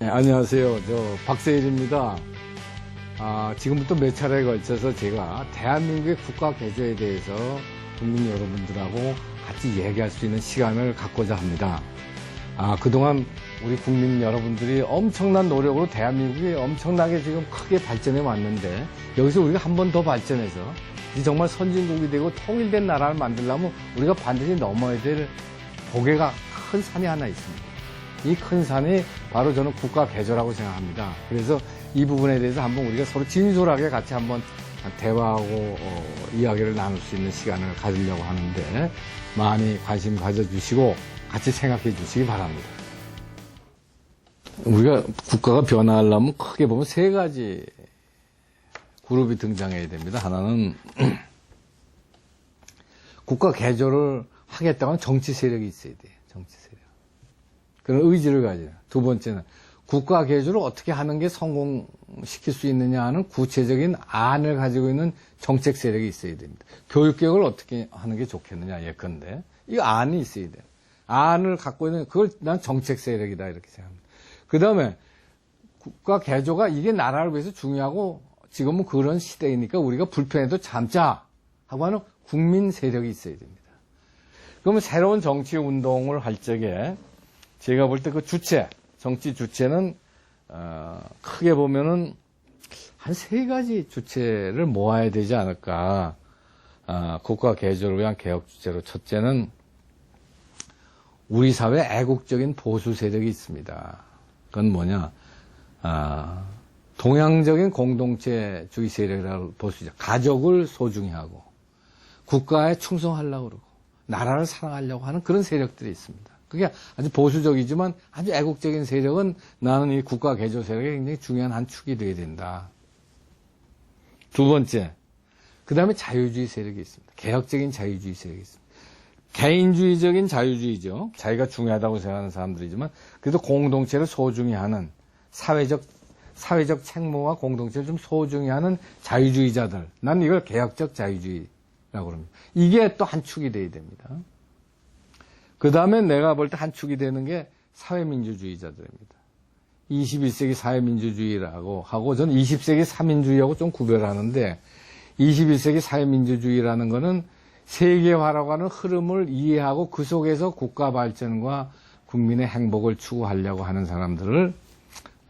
네, 안녕하세요. 저 박세일입니다. 아, 지금부터 몇 차례에 걸쳐서 제가 대한민국의 국가 개조에 대해서 국민 여러분들하고 같이 얘기할 수 있는 시간을 갖고자 합니다. 아, 그동안 우리 국민 여러분들이 엄청난 노력으로 대한민국이 엄청나게 지금 크게 발전해 왔는데 여기서 우리가 한 번 더 발전해서 이 정말 선진국이 되고 통일된 나라를 만들려면 우리가 반드시 넘어야 될 고개가 큰 산이 하나 있습니다. 이 큰 산이 바로 저는 국가 개조라고 생각합니다. 그래서 이 부분에 대해서 한번 우리가 서로 진솔하게 같이 한번 대화하고 어, 이야기를 나눌 수 있는 시간을 가지려고 하는데 많이 관심 가져주시고 같이 생각해 주시기 바랍니다. 우리가 국가가 변화하려면 크게 보면 세 가지 그룹이 등장해야 됩니다. 하나는 국가 개조를 하겠다고 하는 정치 세력이 있어야 돼요. 정치 세력. 그런 의지를 가져요. 두 번째는 국가 개조를 어떻게 하는 게 성공시킬 수 있느냐 하는 구체적인 안을 가지고 있는 정책 세력이 있어야 됩니다. 교육 개혁을 어떻게 하는 게 좋겠느냐 예컨대 이 안이 있어야 돼요. 안을 갖고 있는 그걸 난 정책 세력이다 이렇게 생각합니다. 그 다음에 국가 개조가 이게 나라를 위해서 중요하고 지금은 그런 시대이니까 우리가 불편해도 참자 하고 하는 국민 세력이 있어야 됩니다. 그러면 새로운 정치 운동을 할 적에 제가 볼 때 그 주체, 정치 주체는 어, 크게 보면은 한 세 가지 주체를 모아야 되지 않을까. 어, 국가 개조를 위한 개혁 주체로 첫째는 우리 사회 애국적인 보수 세력이 있습니다. 그건 뭐냐? 아, 동양적인 공동체주의 세력이라고 볼 수 있죠. 가족을 소중히 하고 국가에 충성하려고 그러고 나라를 사랑하려고 하는 그런 세력들이 있습니다. 그게 아주 보수적이지만 아주 애국적인 세력은 나는 이 국가 개조 세력의 굉장히 중요한 한 축이 되어야 된다. 두 번째, 그 다음에 자유주의 세력이 있습니다. 개혁적인 자유주의 세력이 있습니다. 개인주의적인 자유주의죠. 자기가 중요하다고 생각하는 사람들이지만 그래도 공동체를 소중히 하는 사회적 사회적 책무와 공동체를 좀 소중히 하는 자유주의자들. 난 이걸 개혁적 자유주의라고 그럽니다. 이게 또 한 축이 돼야 됩니다. 그 다음에 내가 볼 때 한 축이 되는 게 사회민주주의자들입니다. 21세기 사회민주주의라고 하고 저는 20세기 사민주의하고 좀 구별하는데 21세기 사회민주주의라는 거는 세계화라고 하는 흐름을 이해하고 그 속에서 국가 발전과 국민의 행복을 추구하려고 하는 사람들을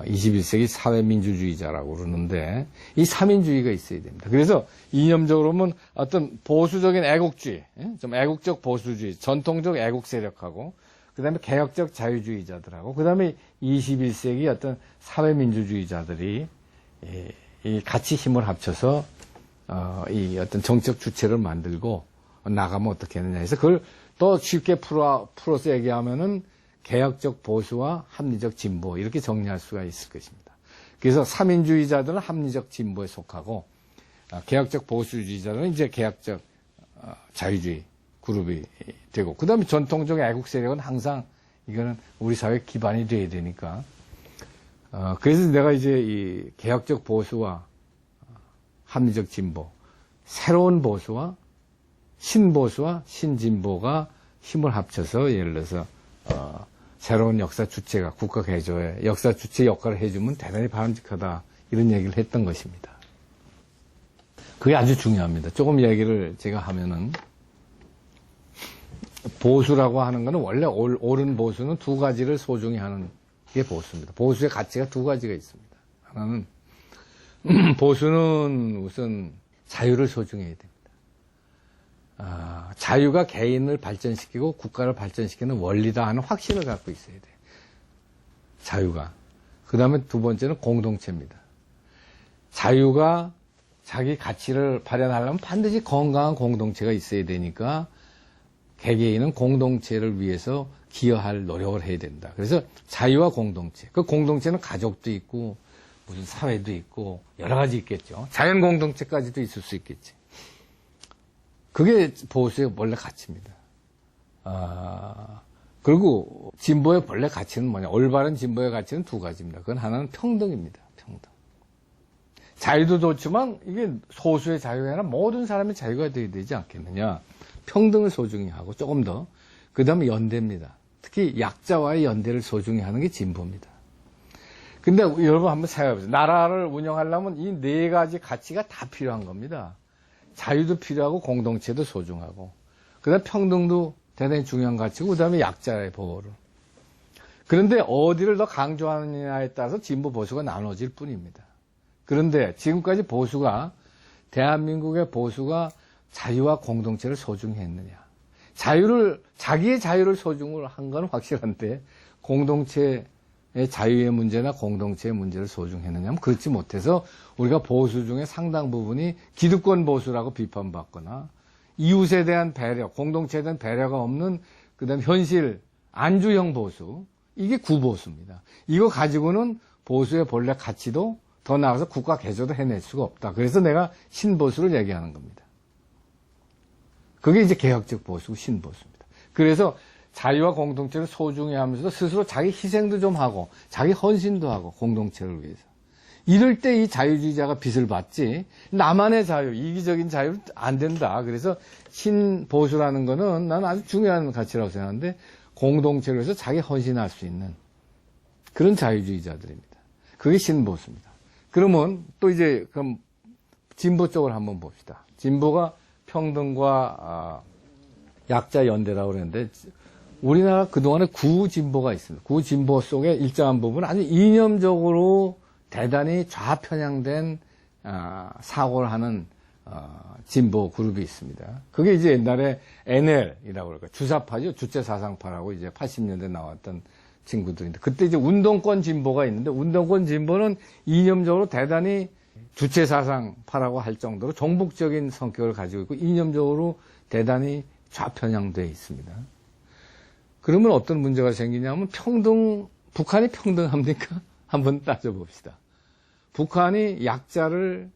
21세기 사회민주주의자라고 그러는데 이 사민주의가 있어야 됩니다. 그래서 이념적으로 보면 어떤 보수적인 애국주의, 예? 좀 애국적 보수주의, 전통적 애국 세력하고 그다음에 개혁적 자유주의자들하고 그다음에 21세기 어떤 사회민주주의자들이 이, 이 같이 힘을 합쳐서 어, 이 어떤 정책 주체를 만들고 나가면 어떻게 하느냐 해서 그걸 또 쉽게 풀어, 풀어서 얘기하면은 개혁적 보수와 합리적 진보 이렇게 정리할 수가 있을 것입니다. 그래서 삼인주의자들은 합리적 진보에 속하고 아, 개혁적 보수주의자들은 이제 개혁적 어, 자유주의 그룹이 되고 그다음에 전통적 애국 세력은 항상 이거는 우리 사회 기반이 돼야 되니까 어, 그래서 내가 이제 이 개혁적 보수와 합리적 진보 새로운 보수와 신보수와 신진보가 힘을 합쳐서 예를 들어서 어, 새로운 역사 주체가 국가 개조에 역사 주체 역할을 해주면 대단히 바람직하다 이런 얘기를 했던 것입니다. 그게 아주 중요합니다. 조금 얘기를 제가 하면은 보수라고 하는 것은 원래 옳은 보수는 두 가지를 소중히 하는 게 보수입니다. 보수의 가치가 두 가지가 있습니다. 하나는 보수는 우선 자유를 소중해야 됩니다. 아, 자유가 개인을 발전시키고 국가를 발전시키는 원리다 하는 확신을 갖고 있어야 돼요. 자유가. 그 다음에 두 번째는 공동체입니다. 자유가 자기 가치를 발현하려면 반드시 건강한 공동체가 있어야 되니까 개개인은 공동체를 위해서 기여할 노력을 해야 된다. 그래서 자유와 공동체. 그 공동체는 가족도 있고 무슨 사회도 있고 여러 가지 있겠죠. 자연 공동체까지도 있을 수 있겠지. 그게 보수의 원래 가치입니다. 아, 그리고 진보의 본래 가치는 뭐냐? 올바른 진보의 가치는 두 가지입니다. 그건 하나는 평등입니다. 평등. 자유도 좋지만 이게 소수의 자유가 아니라 모든 사람의 자유가 되어야 되지 않겠느냐. 평등을 소중히 하고 조금 더. 그 다음에 연대입니다. 특히 약자와의 연대를 소중히 하는 게 진보입니다. 근데 여러분 한번 생각해보세요. 나라를 운영하려면 이 네 가지 가치가 다 필요한 겁니다. 자유도 필요하고 공동체도 소중하고 그다음 평등도 대단히 중요한 가치고 그다음에 약자의 보호를. 그런데 어디를 더 강조하느냐에 따라서 진보 보수가 나눠질 뿐입니다. 그런데 지금까지 보수가 대한민국의 보수가 자유와 공동체를 소중히 했느냐? 자유를 자기의 자유를 소중을 한 건 확실한데 공동체의 자유의 문제나 공동체의 문제를 소중했느냐면 그렇지 못해서 우리가 보수 중에 상당 부분이 기득권 보수라고 비판받거나 이웃에 대한 배려, 공동체에 대한 배려가 없는 그다음 현실 안주형 보수 이게 구보수입니다. 이거 가지고는 보수의 본래 가치도 더 나아가서 국가 개조도 해낼 수가 없다. 그래서 내가 신보수를 얘기하는 겁니다. 그게 이제 개혁적 보수고 신보수입니다. 그래서 자유와 공동체를 소중히 하면서도 스스로 자기 희생도 좀 하고 자기 헌신도 하고 공동체를 위해서. 이럴 때 이 자유주의자가 빚을 받지 나만의 자유, 이기적인 자유는 안 된다. 그래서 신보수라는 거는 나는 아주 중요한 가치라고 생각하는데 공동체를 위해서 자기 헌신할 수 있는 그런 자유주의자들입니다. 그게 신보수입니다. 그러면 또 이제 그럼 진보 쪽을 한번 봅시다. 진보가 평등과 아, 약자 연대라고 그러는데 우리나라 그동안에 구진보가 있습니다. 구진보 속에 일정한 부분 아주 이념적으로 대단히 좌편향된 아, 사고를 하는 어, 진보 그룹이 있습니다. 그게 이제 옛날에 NL이라고 그럴까 주사파죠. 주체사상파라고 이제 80년대 나왔던 친구들인데 그때 이제 운동권 진보가 있는데 운동권 진보는 이념적으로 대단히 주체사상파라고 할 정도로 종북적인 성격을 가지고 있고 이념적으로 대단히 좌편향돼 있습니다. 그러면 어떤 문제가 생기냐면 평등 북한이 평등합니까? 한번 따져봅시다. 북한이 약자를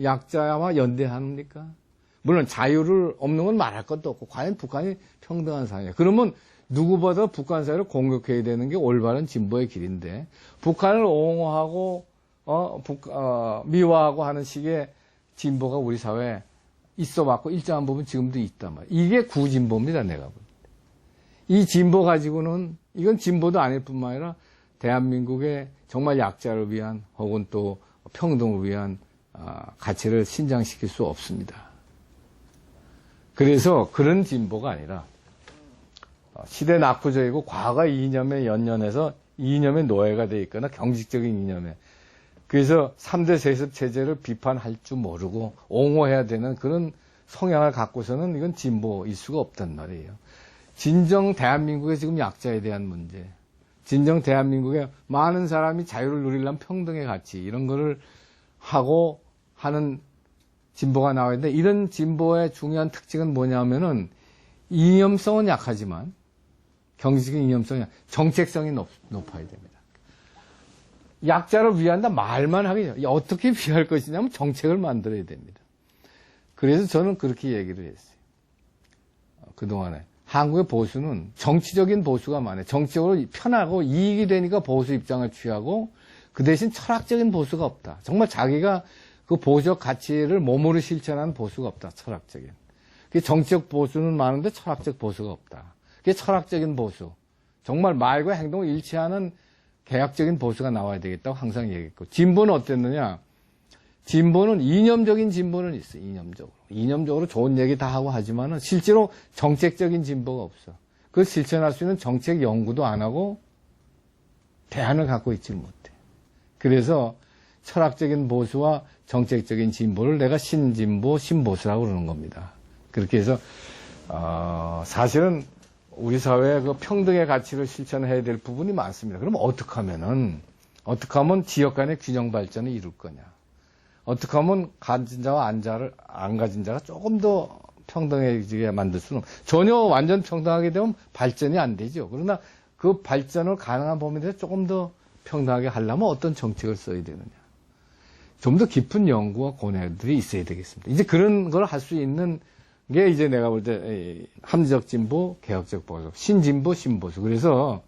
약자와 연대합니까? 물론 자유를 없는 건 말할 것도 없고 과연 북한이 평등한 사회냐? 그러면 누구보다 북한 사회를 공격해야 되는 게 올바른 진보의 길인데 북한을 옹호하고 어, 북, 어, 미화하고 하는 식의 진보가 우리 사회에 있어 왔고 일정한 부분 지금도 있단 말이에요. 이게 구진보입니다, 내가 볼 때. 이 진보 가지고는 이건 진보도 아닐 뿐만 아니라 대한민국의 정말 약자를 위한 혹은 또 평등을 위한 아, 가치를 신장시킬 수 없습니다. 그래서 그런 진보가 아니라 어, 시대 낙후적이고 과거 이념에 연연해서 이념의 노예가 돼 있거나 경직적인 이념에 그래서 3대 세습 체제를 비판할 줄 모르고 옹호해야 되는 그런 성향을 갖고서는 이건 진보일 수가 없단 말이에요. 진정 대한민국의 지금 약자에 대한 문제, 진정 대한민국의 많은 사람이 자유를 누리려면 평등의 가치 이런 거를 하고 하는 진보가 나와 있는데 이런 진보의 중요한 특징은 뭐냐면은 이념성은 약하지만 경제적인 이념성이 약- 정책성이 높, 높아야 됩니다. 약자를 위한다 말만 하겠죠. 어떻게 위할 것이냐면 정책을 만들어야 됩니다. 그래서 저는 그렇게 얘기를 했어요. 어, 그동안에. 한국의 보수는 정치적인 보수가 많아요. 정치적으로 편하고 이익이 되니까 보수 입장을 취하고 그 대신 철학적인 보수가 없다. 정말 자기가 그 보수적 가치를 몸으로 실천하는 보수가 없다. 철학적인. 그 정치적 보수는 많은데 철학적 보수가 없다. 그게 철학적인 보수. 정말 말과 행동을 일치하는 개혁적인 보수가 나와야 되겠다고 항상 얘기했고 진보는 어땠느냐? 진보는 이념적인 진보는 있어. 이념적으로. 이념적으로 좋은 얘기 다 하고 하지만은 실제로 정책적인 진보가 없어. 그걸 실천할 수 있는 정책 연구도 안 하고 대안을 갖고 있지 못해. 그래서 철학적인 보수와 정책적인 진보를 내가 신진보, 신보수라고 그러는 겁니다. 그렇게 해서 어, 사실은 우리 사회의 그 평등의 가치를 실천해야 될 부분이 많습니다. 그럼 어떻게 하면은 어떻게 하면 지역 간의 균형 발전을 이룰 거냐? 어떻게 하면 가진 자와 안 자를 안 가진 자가 조금 더 평등해지게 만들 수는 없- 전혀 완전 평등하게 되면 발전이 안 되죠. 그러나 그 발전을 가능한 범위 내에서 조금 더 평등하게 하려면 어떤 정책을 써야 되느냐? 좀 더 깊은 연구와 고뇌들이 있어야 되겠습니다. 이제 그런 걸 할 수 있는 게 이제 내가 볼 때 합리적 진보, 개혁적 보수, 신진보, 신보수. 그래서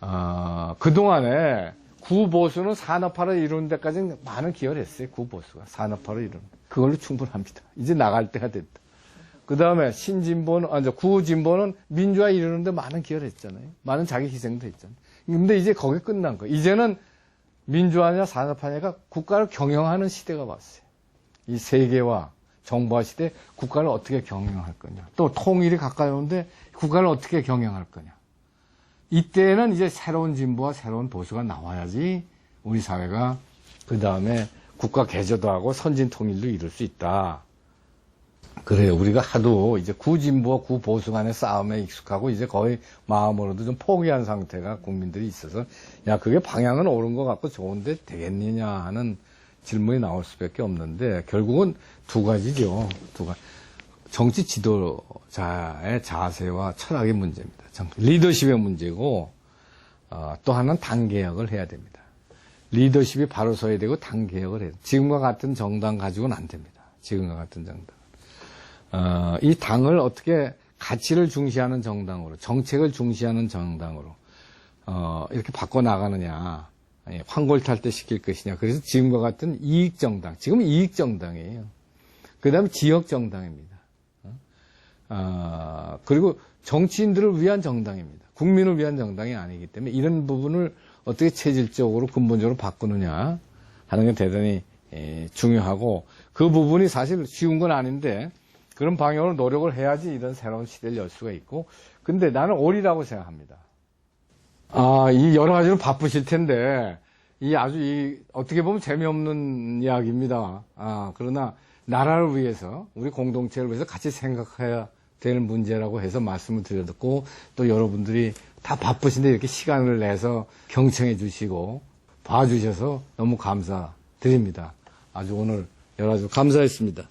어, 그동안에 구보수는 산업화를 이루는 데까지 많은 기여를 했어요. 구보수가 산업화를 이루는. 그걸로 충분합니다. 이제 나갈 때가 됐다. 그 다음에 신진보는, 아, 저 구진보는 민주화 이루는 데 많은 기여를 했잖아요. 많은 자기 희생도 했잖아요. 근데 이제 거기 끝난 거예요. 이제는 민주화냐 산업화냐가 국가를 경영하는 시대가 왔어요. 이 세계와 정보화 시대 국가를 어떻게 경영할 거냐. 또 통일이 가까이 오는데 국가를 어떻게 경영할 거냐. 이때는 이제 새로운 진보와 새로운 보수가 나와야지 우리 사회가 그 다음에 국가 개조도 하고 선진 통일도 이룰 수 있다. 그래요. 우리가 하도 이제 구진보와 구보수 간의 싸움에 익숙하고 이제 거의 마음으로도 좀 포기한 상태가 국민들이 있어서 야, 그게 방향은 옳은 것 같고 좋은데 되겠느냐 하는 질문이 나올 수밖에 없는데 결국은 두 가지죠. 두 가지. 정치 지도자의 자세와 철학의 문제입니다. 정- 리더십의 문제고 어, 또 하나는 당 개혁을 해야 됩니다. 리더십이 바로 서야 되고 당 개혁을 해야. 지금과 같은 정당 가지고는 안 됩니다. 지금과 같은 정당. 어, 이 당을 어떻게 가치를 중시하는 정당으로, 정책을 중시하는 정당으로, 어, 이렇게 바꿔 나가느냐, 아니, 황골탈때 시킬 것이냐. 그래서 지금과 같은 이익 정당, 지금 이익 정당이에요. 그 다음에 지역 정당입니다. 어? 아, 그리고 정치인들을 위한 정당입니다. 국민을 위한 정당이 아니기 때문에 이런 부분을 어떻게 체질적으로 근본적으로 바꾸느냐 하는 게 대단히 에, 중요하고 그 부분이 사실 쉬운 건 아닌데 그런 방향으로 노력을 해야지 이런 새로운 시대를 열 수가 있고 근데 나는 옳이라고 생각합니다. 아, 이 여러 가지로 바쁘실 텐데 이 아주 이 어떻게 보면 재미없는 이야기입니다. 아, 그러나 나라를 위해서 우리 공동체를 위해서 같이 생각해야 될 문제라고 해서 말씀을 드렸고 또 여러분들이 다 바쁘신데 이렇게 시간을 내서 경청해 주시고 봐주셔서 너무 감사드립니다. 아주 오늘 여러 가지 감사했습니다.